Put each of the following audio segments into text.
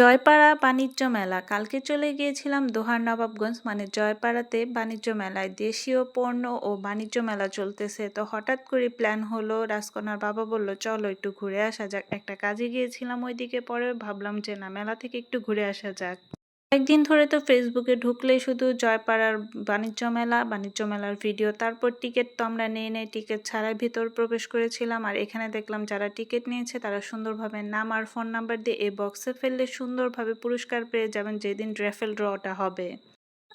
জয়পাড়া বাণিজ্য মেলা। কালকে চলে গিয়েছিলাম দোহার নবাবগঞ্জ মানে জয়পাড়াতে বাণিজ্য মেলায়। দেশীয় পণ্য ও বাণিজ্য মেলা চলতেছে। তো হঠাৎ করে প্ল্যান হলো রাজকনার বাবা বলল, চলো একটু ঘুরে আসা যাক। একটা কাজে গিয়েছিলাম ওইদিকে, পরে ভাবলাম যে, না, মেলা থেকে একটু ঘুরে আসা যাক। একদিন ধরে তো ফেসবুকে ঢুকলে শুধু জয়পাড়ার বাণিজ্য মেলা, বাণিজ্য মেলার ভিডিও তারপর টিকিট তো আমরা নিয়ে নেই টিকিট ছাড়াই ভিতর প্রবেশ করেছিলাম। আর এখানে দেখলাম যারা টিকিট নিয়েছে তারা সুন্দরভাবে নাম আর ফোন নাম্বার দিয়ে এই বক্সে ফেললে সুন্দরভাবে পুরস্কার পেয়ে যাবেন যেদিন ড্রেফেল ড্রটা হবে।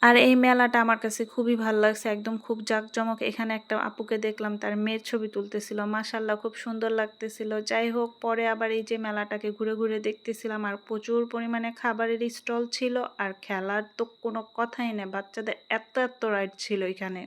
আর এই মেলাটা আমার কাছে খুবই ভালো লাগছে। একদম খুব জাঁকজমক। এখানে একটা আপুকে দেখলাম, তার মেয়ের ছবি তুলতেছিল। মাসাল্লাহ খুব সুন্দর লাগতেছিল। যাই হোক, পরে আবার এই যে মেলাটাকে ঘুরে ঘুরে দেখতেছিলাম, আর প্রচুর পরিমাণে খাবারের স্টল ছিল, আর খেলার তো কোনো কথাই নেই। বাচ্চাদের এত এত রাইড ছিল এখানে।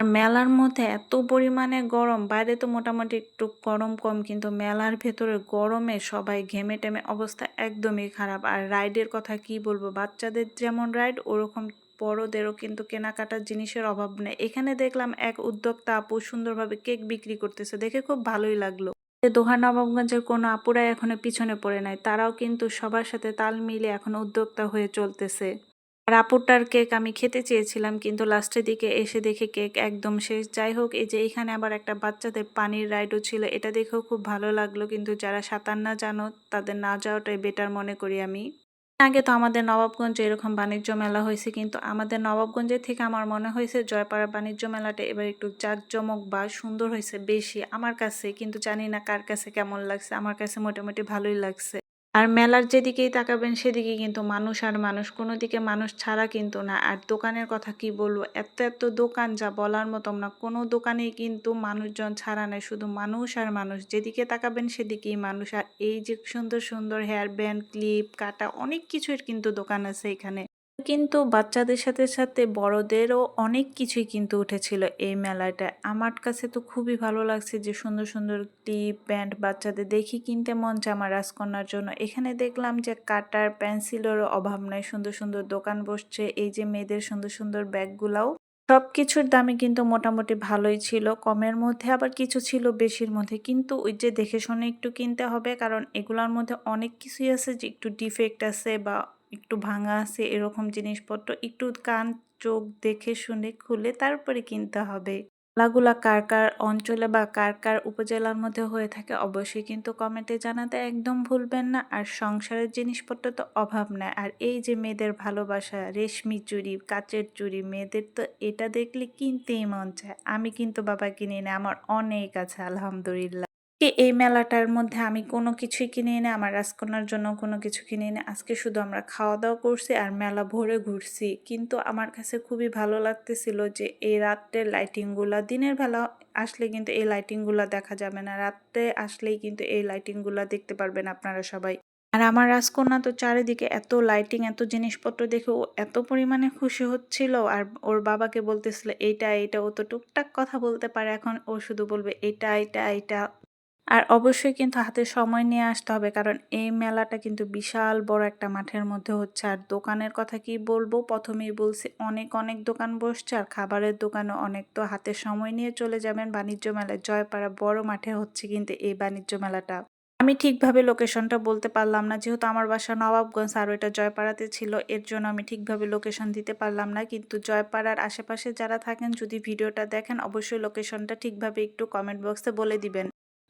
মেলার মধ্যে এত পরিমাণে গরম, বাইরে তো মোটামুটি একটু গরম কম, কিন্তু মেলার ভেতরে গরমে সবাই ঘেমে টেমে অবস্থা একদমই খারাপ। আর রাইডের কথা কি বলব? বাচ্চাদের যেমন রাইড, ওরকম বড়দেরও কিন্তু কেনাকাটার জিনিসের অভাব নেই। এখানে দেখলাম এক উদ্যোক্তা আপু সুন্দরভাবে কেক বিক্রি করতেছে। দেখে খুব ভালোই লাগল। দোহার নবাবগঞ্জের কোনো আপুরাই এখনও পিছনে পড়ে নাই। তারাও কিন্তু সবার সাথে তাল মিলে এখন উদ্যোক্তা হয়ে চলতেছে। আর আপুরটার কেক আমি খেতে চেয়েছিলাম, কিন্তু লাস্টের দিকে এসে দেখে কেক একদম শেষ। যাই হোক, এই যে এখানে আবার একটা বাচ্চাদের পানির রাইডও ছিল, এটা দেখেও খুব ভালো লাগল। কিন্তু যারা সাঁতার না জানো, তাদের না যাওয়াটাই বেটার মনে করি আমি। আগে তো আমাদের নবাবগঞ্জে এরকম বাণিজ্য মেলা হয়েছে, কিন্তু আমাদের নবাবগঞ্জে থেকে আমার মনে হয়েছে জয়পাড়া বাণিজ্য মেলাটা এবার একটু জাঁকজমক বা সুন্দর হয়েছে বেশি আমার কাছে, কিন্তু জানি না কার কাছে কেমন লাগছে, আমার কাছে মোটামুটি ভালোই লাগছে। আর মেলার যেদিকেই তাকাবেন সেদিকে কিন্তু মানুষ আর মানুষ। কোনো দিকে মানুষ ছাড়া কিন্তু না। আর দোকানের কথা কি বলব? এত এত দোকান যা বলার মতো না। কোনো দোকানেই কিন্তু মানুষজন ছাড়া নেই। শুধু মানুষ আর মানুষ। যেদিকে তাকাবেন, সেদিকেই মানুষ। আর এই যে সুন্দর সুন্দর হেয়ার ব্যান্ড ক্লিপ কাটা অনেক কিছুর কিন্তু দোকান আছে এখানে। কিন্তু বাচ্চাদের সাথে সাথে বড়দেরও অনেক কিছুই কিন্তু উঠেছিল এই মেলাটা আমার কাছে তো খুবই ভালো লাগছে যে সুন্দর সুন্দর টিপ প্যান্ট বাচ্চাদের দেখি কিনতে মন চায় আমার রাজকন্যার জন্য। এখানে দেখলাম যে কাটার পেন্সিলেরও অভাব নাই, সুন্দর সুন্দর দোকান বসছে, এই যে মেয়েদের সুন্দর সুন্দর ব্যাগগুলাও। সব কিছুর দামে কিন্তু মোটামুটি ভালোই ছিল, কমের মধ্যে আবার কিছু ছিল, বেশির মধ্যে। কিন্তু ওই যে দেখে শুনে একটু কিনতে হবে, কারণ এগুলোর মধ্যে অনেক কিছুই আছে যে একটু ডিফেক্ট আছে বা একটু ভাঙা আছে এরকম জিনিসপত্র, একটু কান, চোখ দেখে শুনে খুলে তারপরে কিনতে হবে। লাগুলা কার কার অঞ্চলে বা কার কার উপজেলার মধ্যে হয়ে থাকে অবশ্যই কিন্তু কমেন্টে জানাতে একদম ভুলবেন না। আর সংসারের জিনিসপত্র তো অভাব নাই আর এই যে মেয়েদের ভালোবাসা, রেশমি চুরি, কাচের চুরি, মেয়েদের তো এটা দেখলে কিনতেই মন চায়। আমি কিন্তু বাবা কিনি না, আমার অনেক আছে, আলহামদুলিল্লাহ। এই মেলাটার মধ্যে আমি কোনো কিছুই কিনে এনে আমার রাজকন্যার জন্য কোনো কিছু কিনে এনে আজকে শুধু আমরা খাওয়া দাওয়া করছি আর মেলা ভরে ঘুরছি। কিন্তু আমার কাছে খুবই ভালো লাগতেছিল যে এই রাত্রের লাইটিংগুলা দিনের বেলা আসলে কিন্তু এই লাইটিংগুলা দেখা যাবে না। রাত্রে আসলেই কিন্তু এই লাইটিংগুলা দেখতে পারবেন আপনারা সবাই। আর আমার রাজকন্যা তো চারিদিকে এত লাইটিং এত জিনিসপত্র দেখে ও এত পরিমাণে খুশি হচ্ছিল। আর ওর বাবাকে বলতেছিল, এইটা এইটা। ও তো টুকটাক কথা বলতে পারে। এখন ও শুধু বলবে এটা এটা এটা আর অবশ্যই কিন্তু হাতে সময় নিয়ে আসতে হবে, কারণ এই মেলাটা কিন্তু বিশাল বড় একটা মাঠের মধ্যে হচ্ছে। আর দোকানের কথা কি বলব? প্রথমেই বলছি, অনেক অনেক দোকান বসছে, আর খাবারের দোকানও অনেক। তো হাতে সময় নিয়ে চলে যাবেন বাণিজ্য মেলায়। জয়পাড়া বড় মাঠে হচ্ছে কিন্তু এই বাণিজ্য মেলাটা। আমি ঠিকভাবে লোকেশনটা বলতে পারলাম না, যেহেতু আমার বাসা নবাবগঞ্জ, আর ওইটা জয়পাড়াতে ছিল, এর জন্য আমি ঠিকভাবে লোকেশন দিতে পারলাম না। কিন্তু জয়পাড়ার আশেপাশে যারা থাকেন, যদি ভিডিওটা দেখেন, অবশ্যই লোকেশনটা ঠিকভাবে একটু কমেন্ট বক্সে বলে দিবেন।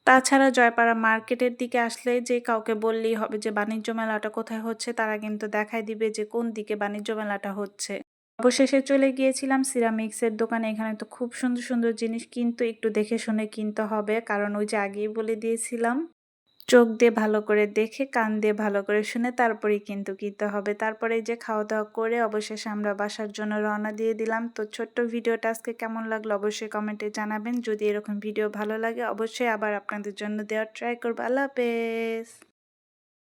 তাছাড়া জয়পাড়া মার্কেটের দিকে আসলে যে কাউকে বললেই হবে যে বাণিজ্য মেলাটা কোথায় হচ্ছে, তারা কিন্তু দেখায় দিবে যে কোন দিকে বাণিজ্য মেলাটা হচ্ছে। অবশেষে চলে গিয়েছিলাম সিরামিক্সের দোকানে। এখানে তো খুব সুন্দর সুন্দর জিনিস কিন্তু একটু দেখে শুনে কিনতে হবে। কারণ ওই যে আগেই বলে দিয়েছিলাম চোখ দিয়ে ভালো করে দেখে, কান দিয়ে ভালো করে শুনে তারপরেই কিন্তু কিনতে হবে। তারপরে যে খাওয়া দাওয়া করে অবশেষে আমরা বাসার জন্য রওনা দিয়ে দিলাম। তো ছোট্ট ভিডিওটা আজকে কেমন লাগল অবশ্যই কমেন্টে জানাবেন। যদি এরকম ভিডিও ভালো লাগে, অবশ্যই আবার আপনাদের জন্য দেওয়ার ট্রাই করব। আল্লাহ হাফেজ।